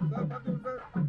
Vai, vai, vai.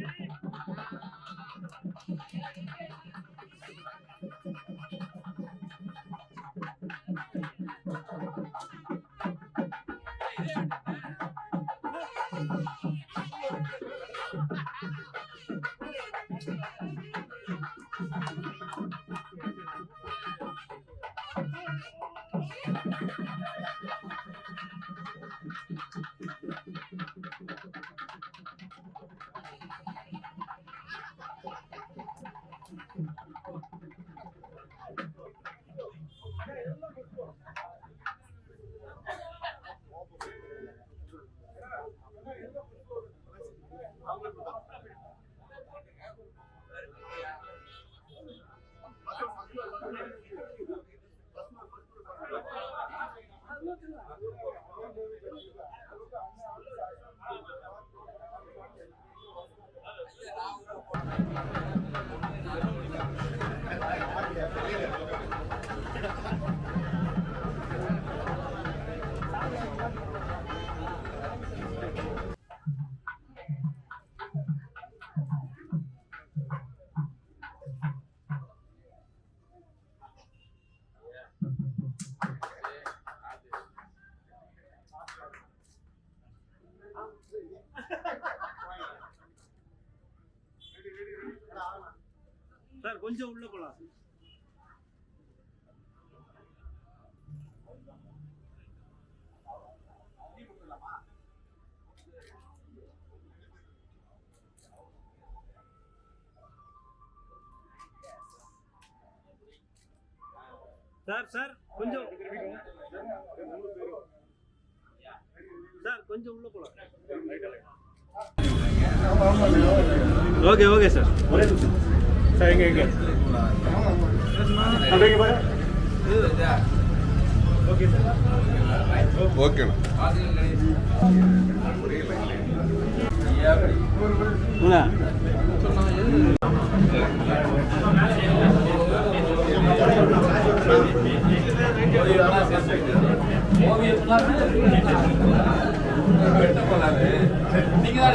máquina. Sir கொஞ்சம் உள்ள போலாம். சார் சார் கொஞ்சம் சார் கொஞ்சம் உள்ள போலாம். Okay okay sir. சார் எங்க எங்க அப்படியே பாரு. ஓகேண்ணா நீங்க தான்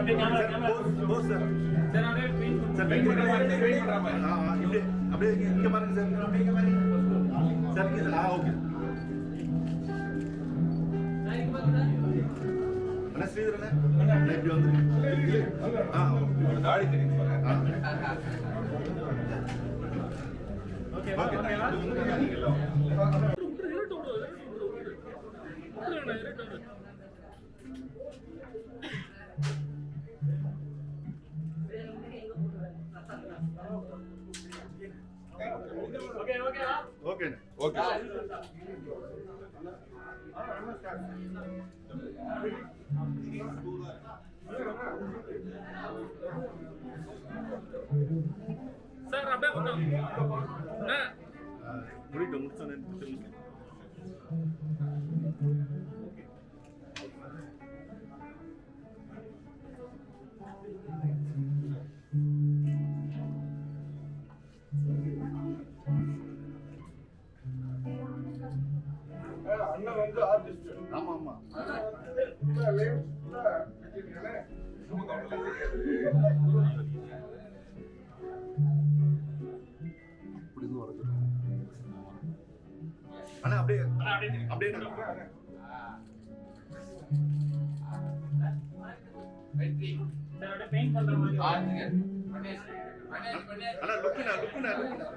சார் அப்படியே camera camera pose sir sir அப்படியே பெயிண்ட் அண்ணா அப்படியே அப்படியே அண்ணா லுக்குண்ணா லுக்குண்ணா லுக்குண்ணா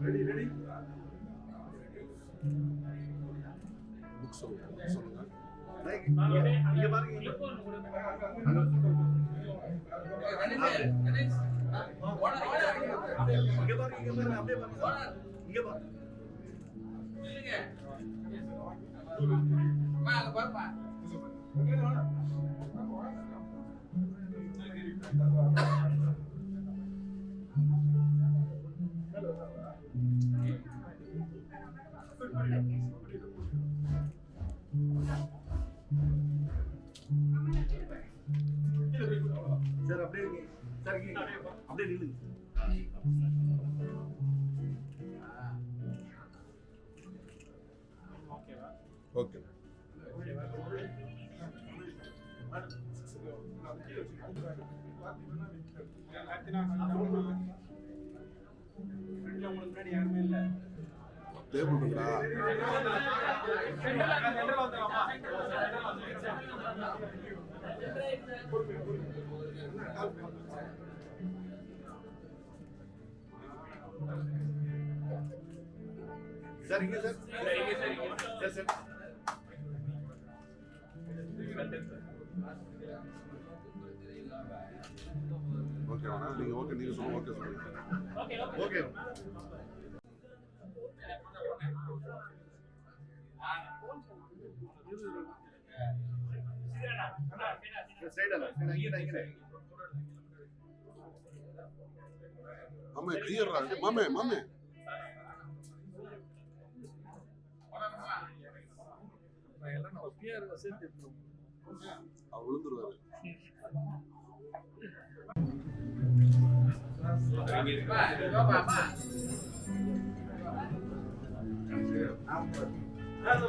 Ready, ready? புக் சொல்லுங்க. இங்க பாருங்க. டேபிள் இருக்கா சார் இங்க சார். Sir sir. ஓகே வேணா நீங்க ஓகே நீங்க சொல்லுங்க ஓகே சொல்லுங்க. ஓகே. மாமே கிளியர்ரா மாமே மாமே. விழுந்துருவாரு.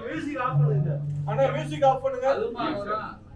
மியூசிக் ஆஃப் பண்ணுங்க. அண்ணா மியூசிக் ஆஃப் பண்ணுங்க.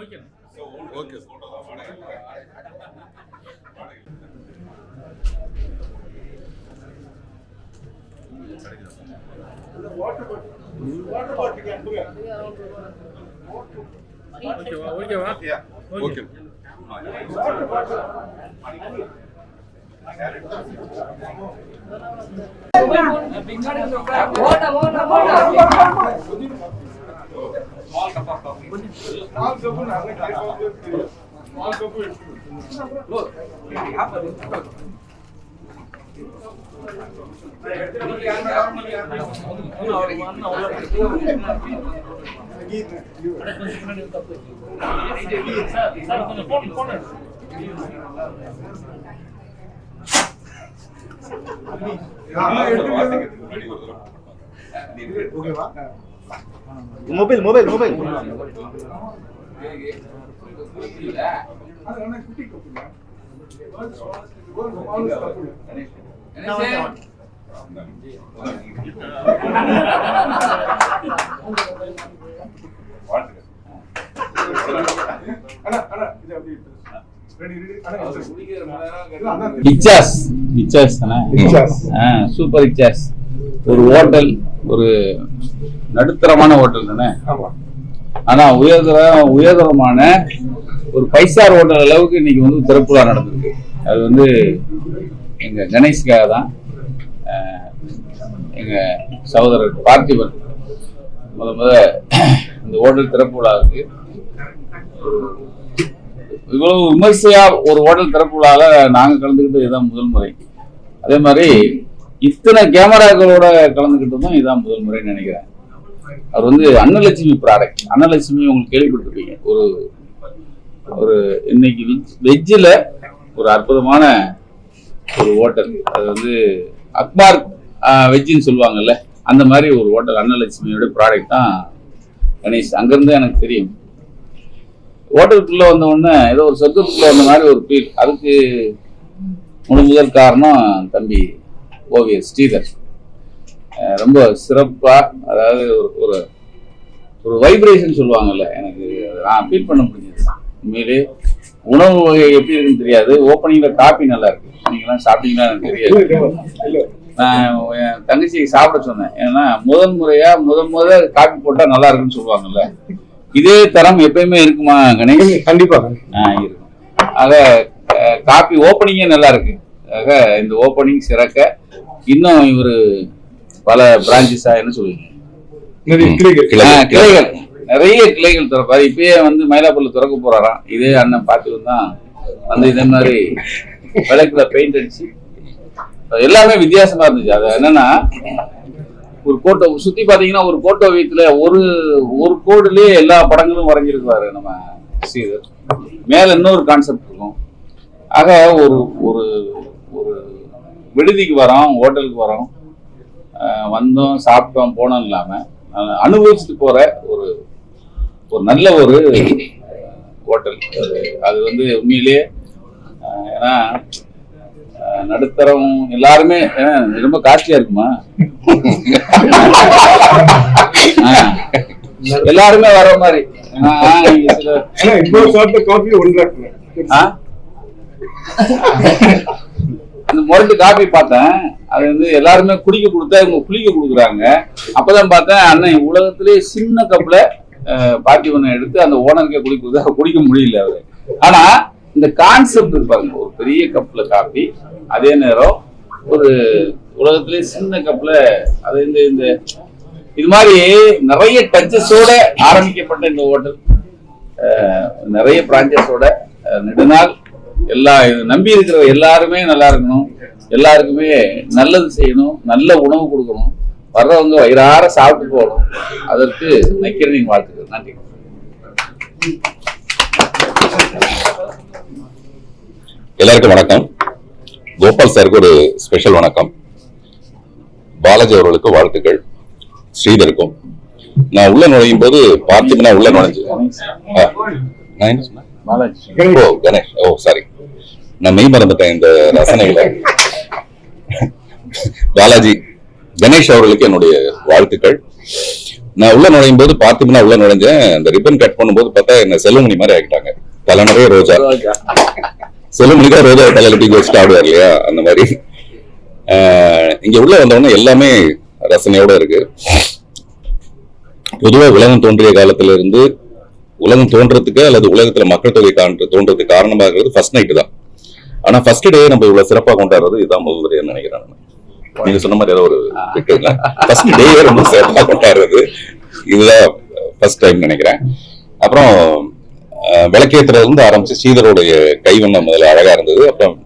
ஓகே ஓகே ஓகேவா ஓகேவா ஓகே சார் சார் கொஞ்சம் phone phone mobile mobile mobile. குட்டி இச்சாஸ் சூப்பர் இச்சாஸ் ஒரு ஹோட்டல் ஒரு நடுத்தரமான ஹோட்டல் தானே? ஆனா உயர்தர உயர்தரமான ஒரு ஃபைவ் ஸ்டார் ஹோட்டல் அளவுக்கு இன்னைக்கு வந்து திறப்புலா நடந்திருக்கு. அது வந்து எங்கள் கணேஷ்காக தான் எங்கள் சகோதரர் பார்த்திபன் முத முத இந்த ஹோட்டல் திறப்பு விழாவுக்கு இவ்வளவு விமர்சையாக ஒரு ஹோட்டல் திறப்பு விழாவில் நாங்கள் கலந்துக்கிட்டது இதுதான் முதல் முறை. அதே மாதிரி இத்தனை கேமராக்களோட கலந்துக்கிட்டதும் இதுதான் முதல் முறைன்னு நினைக்கிறேன். அவர் வந்து அன்னலட்சுமி ப்ராடக்ட் அன்னலட்சுமி உங்களுக்கு கேள்விப்பட்டிருப்பீங்க. ஒரு ஒரு இன்னைக்கு வெஜ்ஜில் ஒரு அற்புதமான ஒரு ஹோட்டல். அது வந்து அக்பார் வெஜ்ஜின்னு சொல்லுவாங்கல்ல அந்த மாதிரி ஒரு ஹோட்டல் அன்னலட்சுமியோட ப்ராடக்ட் தான் கணேஷ். அங்கேருந்து எனக்கு தெரியும். ஹோட்டலுக்குள்ளே வந்தவுடனே ஏதோ ஒரு சொர்க்கத்துக்குள்ள வந்த மாதிரி ஒரு ஃபீல் அதுக்கு முழு முதல் காரணம் தம்பி ஓவியர் ஸ்ரீதர். ரொம்ப சிறப்பாக அதாவது ஒரு ஒரு ஒரு வைப்ரேஷன் சொல்லுவாங்கல்ல எனக்கு நான் ஃபீல் பண்ண முடிஞ்சது. உண்மையிலே உணவு வகை எப்படி இருக்குன்னு தெரியாது. ஓப்பனிங்கில் காப்பி நல்லா இருக்கு. நீங்களாம் சாப்பிட்டீங்களா எனக்கு தெரியாது. நான் என் தங்கச்சிக்கு சாப்பிட சொன்னேன். ஏன்னா முதல் முறையா முதல் முத காபி போட்டா நல்லா இருக்குன்னு சொல்லுவாங்கல்ல. இதே தரம் எப்பயுமே இருக்குமா கணேஷ்? கண்டிப்பா ஆ, இருக்கும் ஆக காப்பி ஓப்பனிங்கே நல்லா இருக்கு. ஆக இந்த ஓப்பனிங் சிறக்க இன்னும் இவர் பல பிரான்ச்சஸா என்ன சொல்லுவீங்க? கிளைகள்? நிறைய கிளைகள் திறப்பாரு. இப்பயே வந்து மயிலாப்பூர்ல திறக்க போறாராம். இதே அண்ணன் பார்த்து தான் வந்து இதே மாதிரி விளக்குல பெயிண்ட் அடிச்சு. எல்லாமே வித்தியாசமா இருந்துச்சு. அது என்னன்னா ஒரு கோட்டோ சுத்தி பாத்தீங்கன்னா ஒரு கோட்டோ வீட்டுல ஒரு ஒரு கோடுலயே எல்லா படங்களும் வரைஞ்சிருக்காரு நம்ம ஸ்ரீதர் மேல இன்னொரு கான்செப்ட் இருக்கும். ஆக ஒரு ஒரு ஒரு விடுதிக்கு வரோம் ஹோட்டலுக்கு வரோம். வந்தோம் சாப்பிட்டோம் போனோம் இல்லாம அனுபவிச்சுட்டு போற ஒரு ஒரு நல்ல ஒரு ஹோட்டல். அது அது வந்து உண்மையிலேயே ஏன்னா நடுத்தரம் எல்லாருமே ரொம்ப காஸ்ட்லியா இருக்குமா? எல்லாருமே வர மாதிரி? அந்த முரட்டு காபி பார்த்தேன். அது வந்து எல்லாருமே குடிக்க கொடுத்தா இவங்க குளிக்க கொடுக்குறாங்க. அப்பதான் பார்த்தேன் அண்ணன் உலகத்திலே சின்ன கப்ல பாத்திவனை எடுத்து அந்த ஓனருக்கே குடிக்க குடிக்க முடியல அவரு. ஆனா இந்த கான்செப்ட் இருப்பாங்க ஒரு பெரிய கப்ல காப்பி அதே நேரம் ஒரு உலகத்திலே சின்ன கப்ல அது இந்த இந்த இது மாதிரி நிறைய டச்சஸோட ஆரம்பிக்கப்பட்ட இந்த ஹோட்டல் நிறைய பிரான்ச்சஸோட நெடுநாள் எல்லா நம்பி இருக்கிற எல்லாருமே நல்லா இருக்கணும். எல்லாருக்குமே நல்லது செய்யணும். நல்ல உணவு கொடுக்கணும். வர்றவங்க வயிறார சாப்பிட்டு போகணும். அதற்கு நக்கிரனின் வாழ்த்துக்கள். நன்றி. எல்லாருக்கும் வணக்கம். கோபால் சாருக்கு ஒரு ஸ்பெஷல் வணக்கம். பாலாஜி அவர்களுக்கு வாழ்த்துக்கள். ஸ்ரீதருக்கும். நான் உள்ள நுழையும் போது பார்த்திபனா உள்ள நுழைஞ்சு. நான் சொன்னேன்? பாலாஜி. ஓ கணேஷ். ஓ சாரி நான் மெய் மறந்துட்டேன் இந்த ரசனையில. பாலாஜி கணேஷ் அவர்களுக்கு என்னுடைய வாழ்த்துக்கள். நான் உள்ள நுழையும் போது பார்த்திபனா உள்ள நுழைஞ்சேன். அந்த ரிப்பன் கட் பண்ணும்போது பார்த்தா என்ன செல்வமணி மாதிரி ஆகிட்டாங்க. தலை நிறைய ரோஜா. செல்வமணி ரோஜா தலையில தூக்கி வச்சுட்டு ஆடுவார் இல்லையா? அந்த மாதிரி. இங்க உள்ள வந்தவொடனே எல்லாமே ரசனையோட இருக்கு. பொதுவாக உலகம் தோன்றிய காலத்துல இருந்து உலகம் தோன்றதுக்கு அல்லது உலகத்துல மக்கள் தொகை தோன்றதுக்கு தோன்றதுக்கு காரணமாகிறது ஃபர்ஸ்ட் நைட்டு தான். ஆனா ஃபர்ஸ்ட் டே நம்ம இவ்வளவு சிறப்பா கொண்டாடுறது இதுதான் முதல் முறையா நினைக்கிறேன் நீங்க சொன்ன மாதிரி ஏதோ ஒரு ஃபர்ஸ்ட் டே ரொம்ப சிறப்பா கொண்டாடுறது. இதுதான் ஃபர்ஸ்ட் டைம் நினைக்கிறேன். அப்புறம் அஹ், விளக்கேத்துறதுல இருந்து ஆரம்பிச்சு ஸ்ரீதருடைய கைவண்ணம் முதல்ல அழகா இருந்தது. அப்புறம்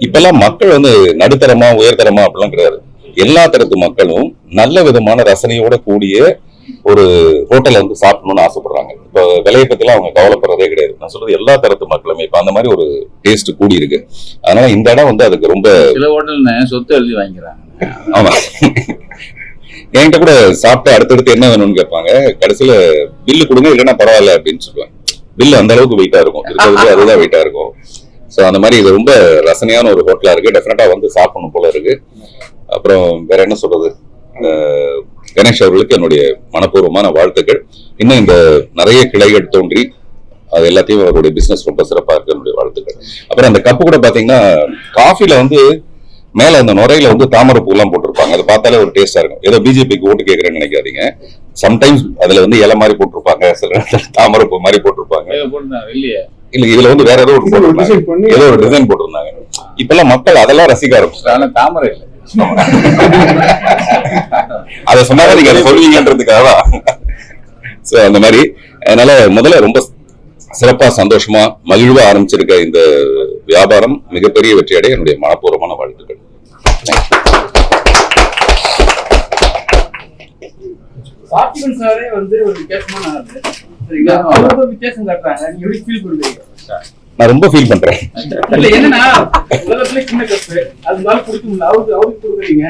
இப்பெல்லாம் மக்கள் வந்து நடுத்தரமா உயர்தரமா அப்படிலாம் கிடையாது. எல்லா தரத்து மக்களும் நல்ல விதமான ரசனையோட கூடிய ஒரு ஹோட்டல்ல வந்து சாப்பிடணும்னு ஆசைப்படுறாங்க. இப்போ விலையை பத்திலாம் அவங்க கவலைப்படுறதே கிடையாது. நான் சொல்றது எல்லா தரத்து மக்களுமே. இப்ப அந்த மாதிரி ஒரு டேஸ்ட் கூடி இருக்கு அதனால இந்த இடம் வந்து அதுக்கு ரொம்ப சில ஹோட்டல்னு சொத்து எழுதி வாங்கிக்கிறாங்க. ஆமா. என்கிட்ட கூட சாப்பிட்டு அடுத்தடுத்து என்ன வேணும்னு கேட்பாங்க. கடைசியில பில்லு கொடுங்க இல்லைன்னா பரவாயில்ல அப்படின்னு சொல்லுவாங்க. பில்லு அந்த அளவுக்கு வெயிட்டா இருக்கும். இருக்கிறதுலே அதுதான் வெயிட்டா இருக்கும். ஸோ அந்த மாதிரி இது ரொம்ப ரசனையான ஒரு ஹோட்டலா இருக்கு. டெஃபினட்டா வந்து சாப்பிடணும் போல இருக்கு. அப்புறம் வேற என்ன சொல்றது? கணேஷ் அவர்களுக்கு என்னுடைய மனப்பூர்வமான வாழ்த்துக்கள். இன்னும் இந்த நிறைய கிளைகள் தோன்றி அது எல்லாத்தையும் அவருடைய பிசினஸ் ரொம்ப சிறப்பா இருக்கு. என்னுடைய வாழ்த்துக்கள். அப்புறம் அந்த கப்பு கூட பாத்தீங்கன்னா காஃபில வந்து மேல அந்த நுரையில வந்து தாமரை பூலாம் போட்டிருப்பாங்க. அதை பார்த்தாலே ஒரு டேஸ்டா இருக்கும். ஏதோ பிஜேபிக்கு ஓட்டு கேட்கறேன்னு நினைக்காதீங்க. சம்டைம்ஸ் அதுல வந்து இலை மாதிரி போட்டிருப்பாங்க. சில தாமரை பூ மாதிரி போட்டிருப்பாங்க. இல்ல இதுல வந்து வேற ஏதோ ஒரு போட்டிருந்தாங்க. ஏதோ ஒரு டிசைன் போட்டிருந்தாங்க. இப்பெல்லாம் மக்கள் அதெல்லாம் ரசிக்க ஆரம்பிச்சிட்டாங்க. ஆனா தாமரை இல்லை. அதை சொன்னாதான் நீங்க அதை சொல்லுவீங்கன்றதுக்காக தான். சோ அந்த மாதிரி. அதனால முதல்ல ரொம்ப சிறப்பா சந்தோஷமா மகிழ்வா ஆரம்பிச்சிருக்க இந்த வியாபாரம் மிகப்பெரிய வெற்றி அடைய என்னுடைய மனப்பூர்வமான வாழ்த்துக்கள். பார்த்திபன் சாரே வந்து ஒரு வித்தியாசமான வித்தியாசம் காட்டுறாங்க நீங்க எப்படி ஃபீல் பண்றீங்க? நான் ரொம்ப ஃபீல் பண்றேன். இல்ல என்னன்னா உலகத்துல சின்ன கப்பு அது மேல கொடுக்க முடியல. அவருக்கு அவருக்கு கொடுக்குறீங்க.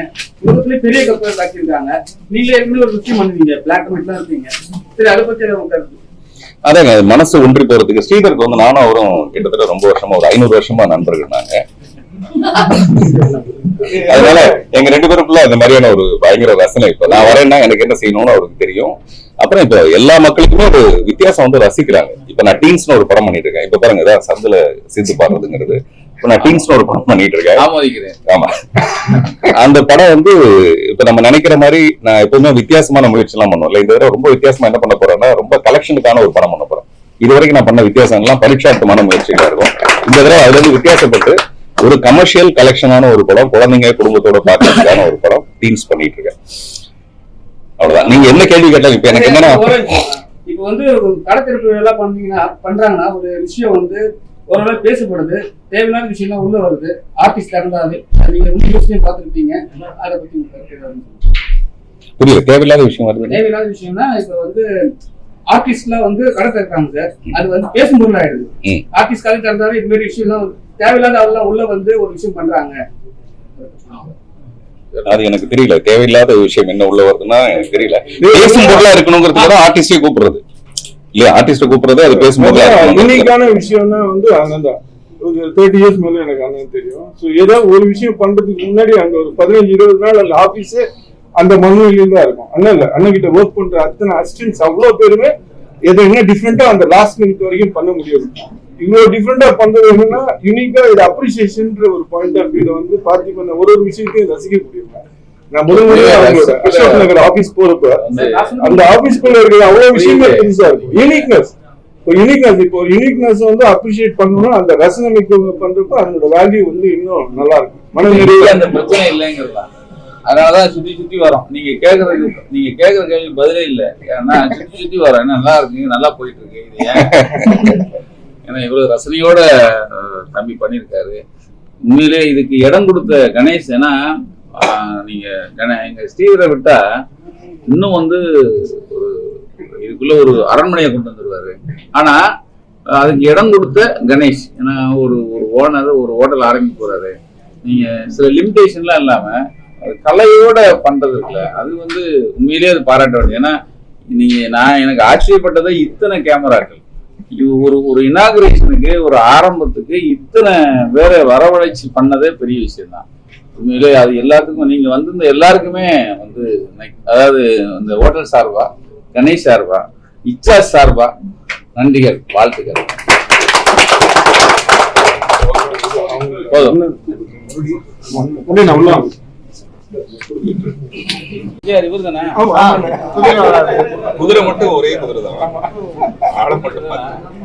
உலகத்துல பெரிய கப்பு காட்டியிருக்காங்க. நீங்களே ஏற்கனவே ஒரு விஷயம் பண்ணுவீங்க? பிளாக் தான் இருப்பீங்க சரி அதை பத்தி உங்க அதாங்க அது மனசு ஒன்றி போறதுக்கு. ஸ்ரீதருக்கு வந்து நானும் அவரும் கிட்டத்தட்ட ரொம்ப வருஷமா ஒரு ஐநூறு வருஷமா நண்பர்கள் நாங்க. அதனால எங்க ரெண்டு பேருக்குள்ள அந்த மாதிரியான ஒரு பயங்கர ரசனை இப்ப. நான் வரேன்னா எனக்கு என்ன செய்யணும்னு அவருக்கு தெரியும். அப்புறம் இப்ப எல்லா மக்களுக்குமே ஒரு வித்தியாசம் வந்து ரசிக்கிறாங்க. இப்ப நான் டீன்ஸ்னு ஒரு படம் பண்ணிட்டு இருக்கேன். இப்ப பாருங்க இதான் சந்தில சிந்து பாடுறதுங்கிறது. இப்ப நான் டீன்ஸ்னு ஒரு படம் பண்ணிட்டு இருக்கேன். ஆமோதிக்கிறேன் ஆமா. அந்த படம் வந்து இப்ப நம்ம நினைக்கிற மாதிரி நான் எப்பவுமே வித்தியாசமான முயற்சி எல்லாம் பண்ணுவோம் இல்ல இந்த தடவை ரொம்ப வித்தியாசமா என்ன பண்ண போறேன்னா ரொம்ப கலெக்ஷனுக்கான ஒரு படம் பண்ண போறேன். இது வரைக்கும் நான் பண்ண வித்தியாசம் எல்லாம் பரீட்சார்த்தமான முயற்சிகளா இருக்கும். இந்த தடவை அதுல இருந்து வித்தியாசப்பட்டு ஒரு கமர்ஷியல் கலெக்ஷனான ஒரு படம் குழந்தைங்க குடும்பத்தோட பார்க்கறதுக்கான ஒரு படம் டீம்ஸ் பண்ணிட்டு இருக்கேன். அவ்வளவுதான். நீங்க என்ன கேள்வி கேட்டாலும் இப்ப எனக்கு என்னன்னா இப்ப வந்து கடத்திருப்பு எல்லாம் பண்ணீங்கன்னா பண்றாங்கன்னா ஒரு விஷயம் வந்து ஓரளவு பேசப்படுது. தேவையில்லாத விஷயம்லாம் உள்ள வருது. ஆர்டிஸ்ட் இருந்தாலே நீங்க வந்து யோசனையும் பார்த்துருப்பீங்க. அதை பத்தி. புரியல தேவையில்லாத விஷயம் வருது. தேவையில்லாத விஷயம்னா இப்ப வந்து ஆர்டிஸ்ட்லாம் வந்து கடை திறக்காங்க சார். அது வந்து பேசும் பொருள் ஆயிடுது. ஆர்டிஸ்ட் கடை திறந்தாலே இது மாதிரி விஷயம்லாம் தேவையில்லாத ஆள்லாம் உள்ள வந்து ஒரு விஷயம் பண்றாங்க. அது எனக்கு தெரியல. தேவையில்லாத விஷயம் என்ன உள்ள வருதுன்னா எனக்கு தெரியல. பேசும் பொருளா இருக்கணுங்கிறதுக்கு தான் ஆர்டிஸ்டே கூப்பிடுறது. இல்லையா ஆர்டிஸ்ட கூப்பிடுறது அது பேசும் பொருளா இருக்கணும் யூனிக்கான விஷயம்னா வந்து அண்ணன் தான். தேர்ட்டி இயர்ஸ் மேல எனக்கு அண்ணன் தெரியும். ஸோ ஏதாவது ஒரு விஷயம் பண்றதுக்கு முன்னாடி அங்க ஒரு பதினஞ்சு இருபது நாள் அந்த ஆபீஸே அந்த மண்வெளியில தான் இருக்கும். அண்ணன் இல்ல அண்ணன் கிட்ட ஒர்க் பண்ற அத்தனை அசிஸ்டன்ஸ் அவ்வளவு பேருமே எதை என்ன டிஃப்ரெண்டா அந்த லாஸ்ட் மினிட் வரைக்கும் பண்ண முடியும் இவ்வளவு டிஃப்ரெண்டா பண்றது என்னன்னா யூனிக்கா இது அப்ரிசியேஷன்ற ஒரு பாயிண்ட் ஆஃப் வியூல வந்து பார்த்திபன் ஒரு ஒரு விஷயத்தையும் ரசிக்கக்கூடியவங்க நான் முதல் அசோக் நகர் ஆபீஸ் போறப்ப அந்த ஆபீஸ்க்குள்ள இருக்கிற அவ்வளவு விஷயமே புதுசா இருக்கும். யூனிக்னஸ் இப்போ யூனிக்னஸ் இப்போ ஒரு யூனிக்னஸ் வந்து அப்ரிஷியேட் பண்ணணும்னா அந்த ரசனை மிக்கவங்க பண்றப்ப அதனோட வேல்யூ வந்து இன்னும் நல்லா இருக்கும். மன இங்க நிறைவு அந்த பிரச்சனை இல்லைங்கிறதா அதனாலதான் சுத்தி சுத்தி வரோம். நீங்க கேக்குறது நீங்க கேக்குற கேள்வி பதிலே இல்ல. ஏன்னா சுத்தி சுத்தி வரோம். நல்லா இருக்கு? நல்லா போயிட்டு இருக்கு இது ஏன்னா இவ்வளவு ரசனையோட தம்பி பண்ணியிருக்காரு. உண்மையிலே இதுக்கு இடம் கொடுத்த கணேஷ் ஏன்னா நீங்கள் எங்கள் கண- எங்க ஸ்ரீவரை விட்டால் இன்னும் வந்து ஒரு இதுக்குள்ள ஒரு அரண்மனையை கொண்டு வந்துடுவார் ஆனால் அதுக்கு இடம் கொடுத்த கணேஷ் ஏன்னா ஒரு ஒரு ஓனர் ஒரு ஹோட்டல் ஆரம்பிக்க போறாரு. நீங்க சில லிமிடேஷன்லாம் இல்லாம கலையோட பண்றது இருக்குல்ல அது வந்து உண்மையிலேயே அது பாராட்ட வேண்டியது ஏன்னா நீங்க நான் எனக்கு ஆச்சரியப்பட்டது இத்தனை கேமராக்கள். இது ஒரு ஒரு இனாகுரேஷனுக்கு ஒரு ஆரம்பத்துக்கு இத்தனை பேரை வரவழைச்சு பண்ணதே பெரிய விஷயம் தான் உண்மையிலே அது எல்லாத்துக்கும் நீங்க வந்திருந்த எல்லாருக்குமே வந்து அதாவது இந்த ஹோட்டல் சார்பா கணேஷ் சார்பா இச்சா சார்பா நன்றிகள் வாழ்த்துக்கள். குதிரை மட்டும் ஒரே குதிரை தான் மட்டும்.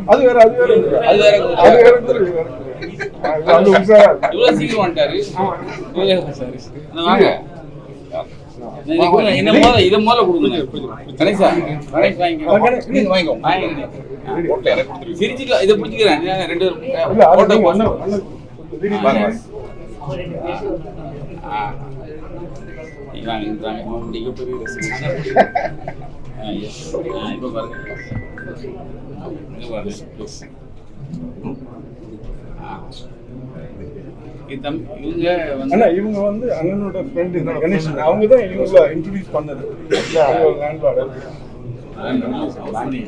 அது வேற அது வேற குதிரை. அது வேற இவ்வளவு சீக்கிரம் வந்துட்டாரு வாங்க இதை முதல்ல இதை முதல்ல கொடுங்க கணேஷ் வாங்கிக்கோ வாங்கிக்கோங்க. வாங்கிக்கிறேன் சிரிச்சுக்கலாம் இதை பிடிச்சிக்கிறேன் ரெண்டு பேரும் பாருங்க. இங்க பாருங்க, please. ஆ. இது தம்பி, இவங்க வந்து அண்ணா இவங்க வந்து அண்ணனோட ஃப்ரெண்டு கணேசன் அவங்க தான் இவங்கள இன்ட்ரடியூஸ் பண்ணது. வாங்கி